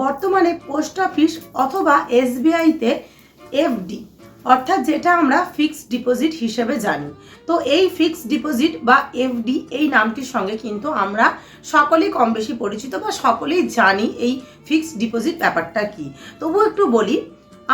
বর্তমানে post office অথবা এসবিআইতে FD, অর্থাৎ যেটা আমরা ফিক্সড ডিপোজিট হিসেবে জানি। তো এই ফিক্সড ডিপোজিট বা এফডি এই নামটির সঙ্গে কিন্তু আমরা সকলেই কম বেশি পরিচিত বা সকলেই জানি এই ফিক্সড ডিপোজিট ব্যাপারটা কি। তবুও একটু বলি,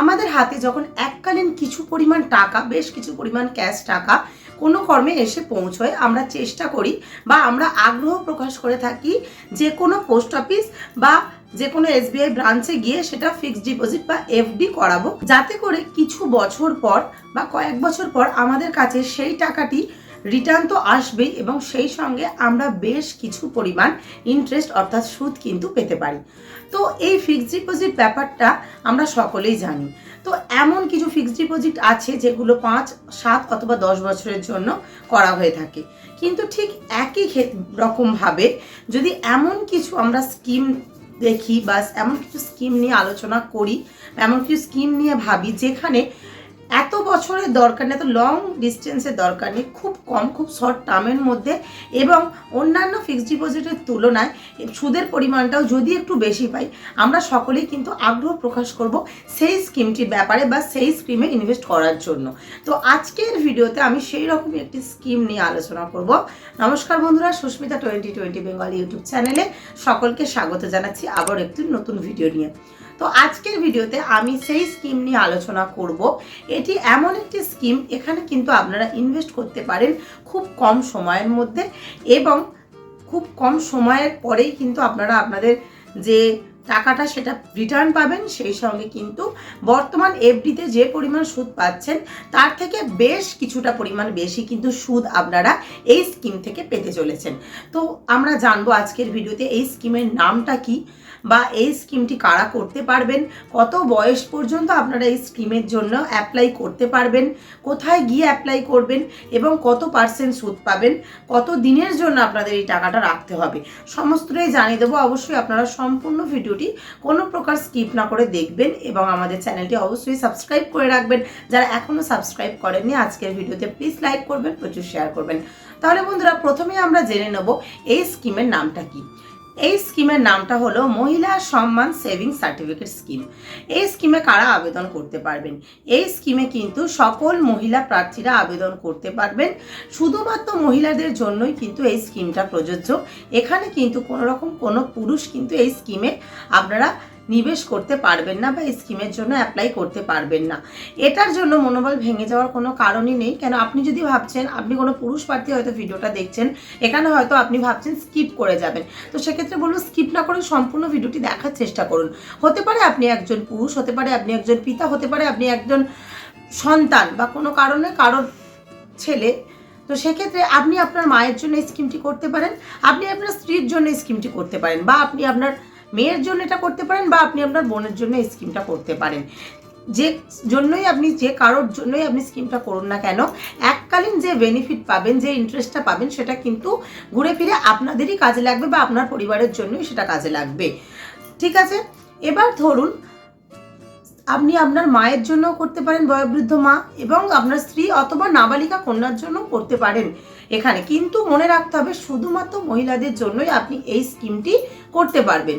আমাদের হাতে যখন এককালীন কিছু পরিমাণ টাকা, বেশ কিছু পরিমাণ ক্যাশ টাকা কোনো কর্মে এসে পৌঁছয়, আমরা চেষ্টা করি বা আমরা আগ্রহ প্রকাশ করে থাকি যে কোনো পোস্ট অফিস বা যে কোনো এসবিআই ব্রাঞ্চে গিয়ে সেটা ফিক্সড ডিপোজিট বা এফডি করাবো। যাতে করে কিছু বছর পর বা কয়েক বছর পর আমাদের কাছে সেই টাকাটি রিটার্ন তো আসবেই এবং সেই সঙ্গে আমরা বেশ কিছু পরিমাণ ইন্টারেস্ট অর্থাৎ সুদ কিন্তু পেতে পারি। তো এই ফিক্সড ডিপোজিট ব্যাপারটা আমরা সকলেই জানি। তো এমন কিছু ফিক্সড ডিপোজিট আছে যেগুলো পাঁচ, সাত অথবা দশ বছরের জন্য করা হয়ে থাকে। কিন্তু ঠিক একই রকমভাবে যদি এমন কিছু আমরা স্কিম দেখি বা এমন কিছু স্কিম নিয়ে আলোচনা করি এমন কিছু স্কিম নিয়ে ভাবি যেখানে এত বছরের দরকার নেই, এত লং ডিস্টেন্সের দরকার নেই, খুব কম, খুব শর্ট টার্মের মধ্যে এবং অন্যান্য ফিক্সড ডিপোজিটের তুলনায় সুদের পরিমাণটাও যদি একটু বেশি পাই, আমরা সকলেই কিন্তু আগ্রহ প্রকাশ করব সেই স্কিমটির ব্যাপারে বা সেই স্কিমে ইনভেস্ট করার জন্য। তো আজকের ভিডিওতে আমি সেই রকমই একটি স্কিম নিয়ে আলোচনা করব। নমস্কার বন্ধুরা, Sushmita twenty twenty Bengal YouTube চ্যানেলে সকলকে স্বাগত জানাচ্ছি আবার একটি নতুন ভিডিও নিয়ে। তো আজকের ভিডিওতে আমি সেই স্কিম নিয়ে আলোচনা করব। এটি এমন একটি স্কিম এখানে কিন্তু আপনারা ইনভেস্ট করতে পারেন খুব কম সময়ের মধ্যে এবং খুব কম সময়ের পরেই কিন্তু আপনারা আপনাদের যে টাকাটা সেটা রিটার্ন পাবেন, সেই সঙ্গে কিন্তু বর্তমান এফডিতে যে পরিমাণ সুদ পাচ্ছেন, তার থেকে বেশ কিছুটা পরিমাণ বেশি কিন্তু সুদ আপনারা এই স্কিম থেকে পেতে চলেছেন। তো আমরা জানব আজকের ভিডিওতে এই স্কিমের নামটা কি বা এই স্কিমটি কারা করতে পারবেন? কত বয়স পর্যন্ত আপনারা এই স্কিমের জন্য অ্যাপ্লাই করতে পারবেন? কোথায় গিয়ে অ্যাপ্লাই করবেন? এবং কত পার্সেন্ট সুদ পাবেন? কত দিনের জন্য আপনাদের এই টাকাটা রাখতে হবে? সমস্তটাই জানিয়ে দেবো। অবশ্যই আপনারা সম্পূর্ণ ভিডিওটি কোনো প্রকার স্কিপ না করে দেখবেন এবং আমাদের চ্যানেলটি অবশ্যই সাবস্ক্রাইব করে রাখবেন। যারা এখনও সাবস্ক্রাইব করেননি, আজকের ভিডিওতে প্লিজ লাইক করবেন, প্রচুর শেয়ার করবেন। তাহলে বন্ধুরা প্রথমে আমরা জেনে নেব এই স্কিমের নামটা কি? এই স্কিমের নামটা হলো মহিলা সম্মান সেভিং সার্টিফিকেট স্কিম। এই স্কিমে কারা আবেদন করতে পারবেন? এই স্কিমে কিন্তু সকল মহিলা প্রার্থীরা আবেদন করতে পারবেন। শুধুমাত্র মহিলাদের জন্যই কিন্তু এই স্কিমটা প্রযোজ্য। এখানে কিন্তু কোনো রকম কোনো পুরুষ কিন্তু এই স্কিমে আপনারা নিবেশ করতে পারবেন না বা স্কিমের জন্য অ্যাপ্লাই করতে পারবেন না। এটার জন্য মনোবল ভেঙে যাওয়ার কোনো কারণই নেই। কেন? আপনি যদি ভাবছেন, আপনি কোনো পুরুষ প্রার্থী হয়তো ভিডিওটা দেখছেন, এখানে হয়তো আপনি ভাবছেন স্কিপ করে যাবেন। তো সেক্ষেত্রে বলব স্কিপ না করে সম্পূর্ণ ভিডিওটি দেখার চেষ্টা করুন। হতে পারে আপনি একজন পুরুষ, হতে পারে আপনি একজন পিতা, হতে পারে আপনি একজন সন্তান বা কোনো কারণে কারোর ছেলে। তো সেক্ষেত্রে আপনি আপনার মায়ের জন্য স্কিমটি করতে পারেন, আপনি আপনার স্ত্রীর জন্য স্কিমটি করতে পারেন বা আপনি আপনার মেয়ের জন্য এটা করতে পারেন বা আপনি আপনার বোনের জন্য এই স্কিমটা করতে পারেন। যে জন্যই আপনি, যে কারোর জন্যই আপনি স্কিমটা করুন না কেন, এককালীন যে বেনিফিট পাবেন, যে ইন্টারেস্টটা পাবেন, সেটা কিন্তু ঘুরে ফিরে আপনাদেরই কাজে লাগবে বা আপনার পরিবারের জন্যই সেটা কাজে লাগবে। ঠিক আছে? এবার ধরুন, আপনি আপনার মায়ের জন্য করতে পারেন বয়োবৃদ্ধ মা এবং আপনার স্ত্রী অথবা নাবালিকা কন্যার জন্য করতে পারেন এখানে। কিন্তু মনে রাখতে হবে, শুধুমাত্র মহিলাদের জন্যই আপনি এই স্কিমটি করতে পারবেন।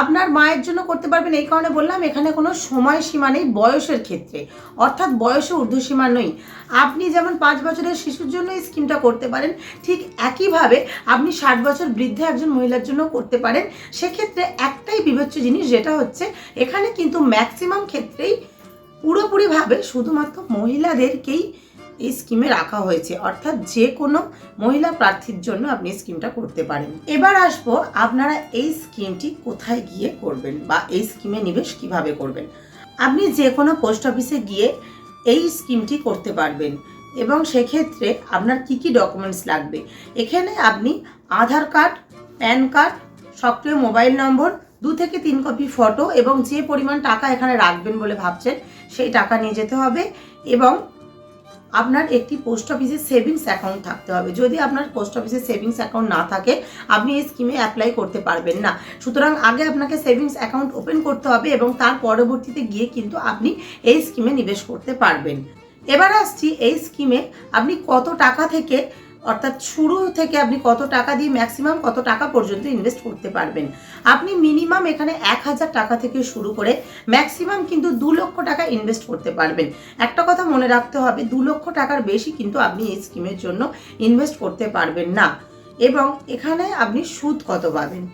আপনার মায়ের জন্য করতে পারবেন এই কারণে বললাম, এখানে কোনো সময়সীমা নেই বয়সের ক্ষেত্রে। অর্থাৎ বয়সে ঊর্ধ্বসীমা নেই। আপনি যেমন পাঁচ বছরের শিশুর জন্য এই স্কিমটা করতে পারেন, ঠিক একইভাবে আপনি ষাট বছর বৃদ্ধ একজন মহিলার জন্য করতে পারেন। সেক্ষেত্রে একটাই বিবেচ্য জিনিস, যেটা হচ্ছে এখানে কিন্তু ম্যাক্সিমাম ক্ষেত্রেই পুরোপুরিভাবে শুধুমাত্র মহিলাদেরকেই এই স্কিমে রাখা হয়েছে। অর্থাৎ যে কোনো মহিলা প্রার্থীর জন্য আপনি স্কিমটা করতে পারেন। এবার আসব আপনারা এই স্কিমটি কোথায় গিয়ে করবেন বা এই স্কিমে নিবেশ কীভাবে করবেন। আপনি যে কোনো পোস্ট অফিসে গিয়ে এই স্কিমটি করতে পারবেন এবং সেক্ষেত্রে আপনার কি কি ডকুমেন্টস লাগবে? এখানে আপনি আধার কার্ড, প্যান কার্ড, সক্রিয় মোবাইল নম্বর, দু থেকে তিন কপি ফটো এবং যে পরিমাণ টাকা এখানে রাখবেন বলে ভাবছেন, সেই টাকা নিয়ে যেতে হবে এবং আপনার একটি পোস্ট অফিসে সেভিংস অ্যাকাউন্ট থাকতে হবে। যদি আপনার পোস্ট অফিসে সেভিংস অ্যাকাউন্ট না থাকে, আপনি এই স্কিমে অ্যাপ্লাই করতে পারবেন না। সুতরাং আগে আপনাকে সেভিংস অ্যাকাউন্ট ওপেন করতে হবে এবং তার পরবর্তীতে গিয়ে কিন্তু আপনি এই স্কিমে নিবেশ করতে পারবেন। এবার আসছি এই স্কিমে আপনি কত টাকা থেকে অর্থাৎ শুরু থেকে আপনি কত টাকা দিয়ে ম্যাক্সিমাম কত টাকা পর্যন্ত ইনভেস্ট করতে পারবেন। আপনি মিনিমাম এখানে এক হাজার টাকা থেকে শুরু করে ম্যাক্সিমাম কিন্তু দু লক্ষ টাকা ইনভেস্ট করতে পারবেন। একটা কথা মনে রাখতে হবে, দু লক্ষ টাকার বেশি কিন্তু আপনি এই স্কিমের জন্য ইনভেস্ট করতে পারবেন না। এবং এখানে আপনি সুদ কত পাবেন?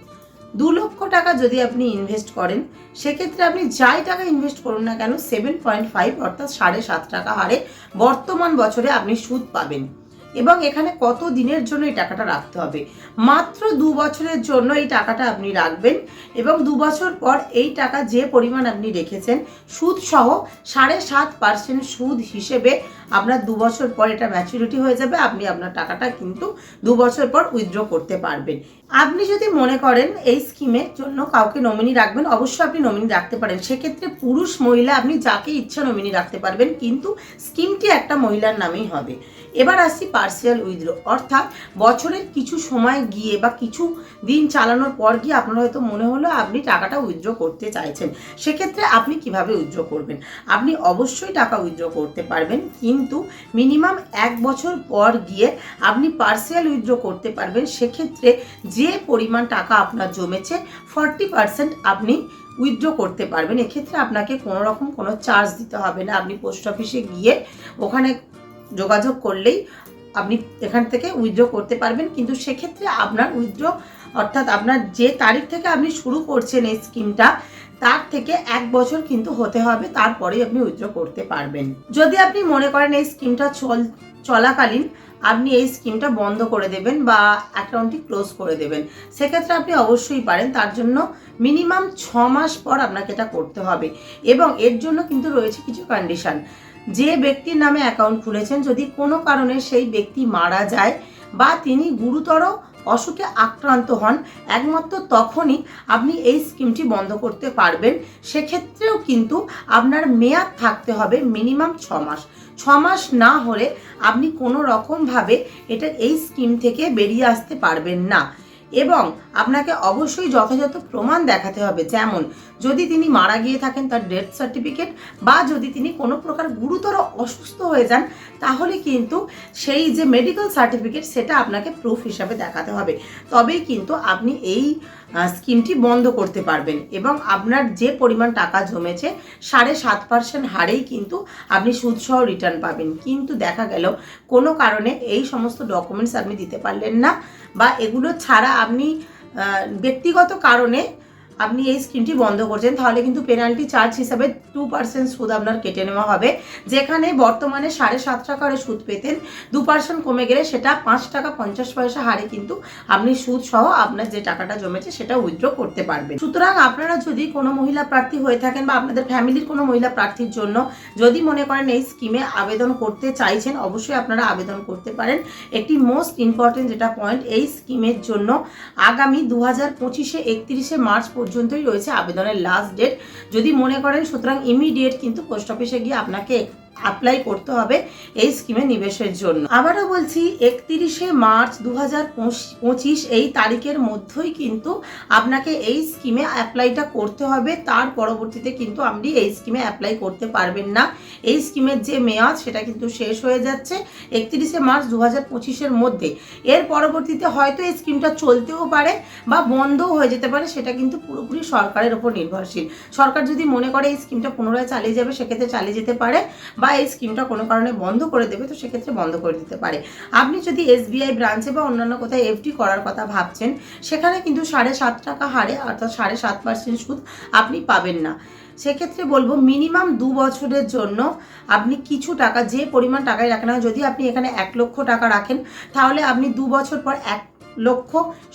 দু লক্ষ টাকা যদি আপনি ইনভেস্ট করেন, সেক্ষেত্রে আপনি যাই টাকা ইনভেস্ট করুন না কেন সেভেন পয়েন্ট ফাইভ অর্থাৎ সাড়ে সাত টাকা হারে বর্তমান বছরে আপনি সুদ পাবেন। এবং এখানে কত দিনের জন্য এই টাকাটা রাখতে হবে? মাত্র দু বছরের জন্য এই টাকাটা আপনি রাখবেন এবং দু বছর পর এই টাকা যে পরিমাণ আপনি রেখেছেন সুদ সহ সাড়ে সাত পার্সেন্ট সুদ হিসেবে আপনার দু বছর পর এটা ম্যাচুরিটি হয়ে যাবে, আপনি আপনার টাকাটা কিন্তু দু বছর পর উইথড্র করতে পারবেন। আপনি যদি মনে করেন এই স্কিমের জন্য কাউকে নমিনি রাখবেন, অবশ্যই আপনি নমিনি রাখতে পারেন। সেক্ষেত্রে পুরুষ, মহিলা, আপনি যাকে ইচ্ছা নমিনি রাখতে পারবেন, কিন্তু স্কিমটি একটা মহিলার নামেই হবে। এবার আসছি পার্সিয়াল উইথড্র অর্থাৎ বছরের কিছু সময় গিয়ে বা কিছু দিন চালানোর পর গিয়ে আপনার হয়তো মনে হলো আপনি টাকাটা উইথড্র করতে চাইছেন। সেক্ষেত্রে আপনি কীভাবে উইথড্র করবেন? আপনি অবশ্যই টাকা উইথড্র করতে পারবেন, কিন্তু মিনিমাম এক বছর পর গিয়ে আপনি পার্সিয়াল উইথড্র করতে পারবেন। সেক্ষেত্রে যে পরিমাণ টাকা আপনার জমেছে ফর্টি পার্সেন্ট আপনি উইথড্র করতে পারবেন। এক্ষেত্রে আপনাকে কোনো রকম কোনো চার্জ দিতে হবে না। আপনি পোস্ট অফিসে গিয়ে ওখানে যোগাযোগ করলেই আপনি এখান থেকে উইথড্র করতে পারবেন। কিন্তু সেক্ষেত্রে আপনার উইথড্র অর্থাৎ আপনার যে তারিখ থেকে আপনি শুরু করছেন এই স্কিমটা তার থেকে এক বছর কিন্তু হতে হবে, তারপরেই আপনি উইথড্র করতে পারবেন। যদি আপনি মনে করেন এই স্কিমটা চল, চলাকালীন, আপনি এই স্কিমটা বন্ধ করে দেবেন বা অ্যাকাউন্টটি ক্লোজ করে দেবেন, সেক্ষেত্রে আপনি অবশ্যই পারেন, তার জন্য মিনিমাম ছ মাস পর আপনাকে এটা করতে হবে। এবং এর জন্য কিন্তু রয়েছে কিছু কন্ডিশন যে ব্যক্তির নামে অ্যাকাউন্ট খুলেছেন, যদি কোনো কারণে সেই ব্যক্তি মারা যায় বা তিনি গুরুতর অসুখে আক্রান্ত হন, একমাত্র তখনই আপনি এই স্কিমটি বন্ধ করতে পারবেন। সেক্ষেত্রেও কিন্তু আপনার মেয়াদ থাকতে হবে মিনিমাম ছ মাস। ছ মাস না হলে আপনি কোনো রকমভাবে এটা এই স্কিম থেকে বেরিয়ে আসতে পারবেন না। এবং আপনাকে অবশ্যই যথাযথ প্রমাণ দেখাতে হবে। যেমন, যদি তিনি মারা গিয়ে থাকেন তার ডেথ সার্টিফিকেট বা যদি তিনি কোনো প্রকার গুরুতর অসুস্থ হয়ে যান, তাহলে কিন্তু সেই যে মেডিকেল সার্টিফিকেট সেটা আপনাকে প্রুফ হিসাবে দেখাতে হবে। তবেই কিন্তু আপনি এই স্কিমটি বন্ধ করতে পারবেন এবং আপনার যে পরিমাণ টাকা জমেছে, সাড়ে সাত পার্সেন্ট হারেই কিন্তু আপনি সুদসহ রিটার্ন পাবেন। কিন্তু দেখা গেল, কোনো কারণে এই সমস্ত ডকুমেন্টস আপনি দিতে পারলেন না বা এগুলো ছাড়া আপনি ব্যক্তিগত কারণে আপনি এই স্কিমটি বন্ধ করছেন, তাহলে কিন্তু পেনাল্টি চার্জ হিসাবে টু পার্সেন্ট সুদ আপনার কেটে নেওয়া হবে। যেখানে বর্তমানে সাড়ে সাত টাকা হারে সুদ পেতেন দু পার্সেন্ট কমে গেলে সেটা পাঁচ টাকা পঞ্চাশ পয়সা হারে কিন্তু আপনি সুদ সহ আপনার যে টাকাটা জমেছে সেটা উইথড্র করতে পারবেন। সুতরাং আপনারা যদি কোনো মহিলা প্রার্থী হয়ে থাকেন বা আপনাদের ফ্যামিলির কোনো মহিলা প্রার্থীর জন্য যদি মনে করেন এই স্কিমে আবেদন করতে চাইছেন, অবশ্যই আপনারা আবেদন করতে পারেন। একটি মোস্ট ইম্পর্টেন্ট যেটা পয়েন্ট এই স্কিমের জন্য আগামী দু হাজার পঁচিশে একত্রিশে মার্চ পর্যন্তই রয়েছে আবেদনের লাস্ট ডেট যদি মনে করেন, সুতরাং ইমিডিয়েট কিন্তু পোস্ট অফিসে গিয়ে আপনাকে অ্যাপ্লাই করতে হবে এই স্কিমে নিবেশের জন্য। আবারও বলছি, একত্রিশে মার্চ দু পঁচিশ, এই তারিখের মধ্যেই কিন্তু আপনাকে এই স্কিমে অ্যাপ্লাইটা করতে হবে। তার পরবর্তীতে কিন্তু আপনি এই স্কিমে অ্যাপ্লাই করতে পারবেন না। এই স্কিমের যে মেয়াদ, সেটা কিন্তু শেষ হয়ে যাচ্ছে একত্রিশে মার্চ দু হাজার পঁচিশের মধ্যে। এর পরবর্তীতে হয়তো এই স্কিমটা চলতেও পারে বা বন্ধও হয়ে যেতে পারে, সেটা কিন্তু পুরোপুরি সরকারের ওপর নির্ভরশীল। সরকার যদি মনে করে এই স্কিমটা পুনরায় চালিয়ে যাবে, সেক্ষেত্রে চালিয়ে যেতে পারে। বা এই স্কিমটা কোনো কারণে বন্ধ করে দেবে, তো সেক্ষেত্রে বন্ধ করে দিতে পারে। আপনি যদি এসবিআই ব্রাঞ্চে বা অন্যান্য কোথায় এফডি করার কথা ভাবছেন, সেখানে কিন্তু সাড়ে সাত টাকা হারে, অর্থাৎ সাড়ে সাত পার্সেন্ট সুদ আপনি পাবেন না। সেক্ষেত্রে বলব মিনিমাম দু বছরের জন্য আপনি কিছু টাকা, যে পরিমাণ টাকায় রাখেন যদি আপনি এখানে এক লক্ষ টাকা রাখেন, তাহলে আপনি দু বছর পর এক লক্ষ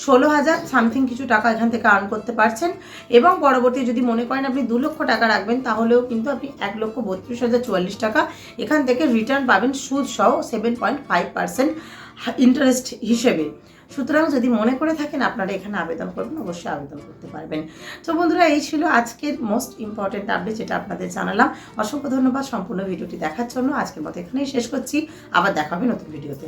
ষোলো হাজার সামথিং কিছু টাকা এখান থেকে আর্ন করতে পারছেন। এবং পরবর্তী যদি মনে করেন আপনি দু লক্ষ টাকা রাখবেন, তাহলেও কিন্তু আপনি এক লক্ষ বত্রিশ হাজার চুয়াল্লিশ টাকা এখান থেকে রিটার্ন পাবেন সুদ সহ seven point five percent interest হিসেবে। সুতরাং যদি মনে করে থাকেন, আপনারা এখানে আবেদন করবেন, অবশ্যই আবেদন করতে পারবেন। তো বন্ধুরা, এই ছিল আজকের মোস্ট ইম্পর্টেন্ট আপডেট যেটা আপনাদের জানালাম। অসংখ্য ধন্যবাদ সম্পূর্ণ ভিডিওটি দেখার জন্য। আজকের মতো এখানেই শেষ করছি। আবার দেখা হবে নতুন ভিডিওতে।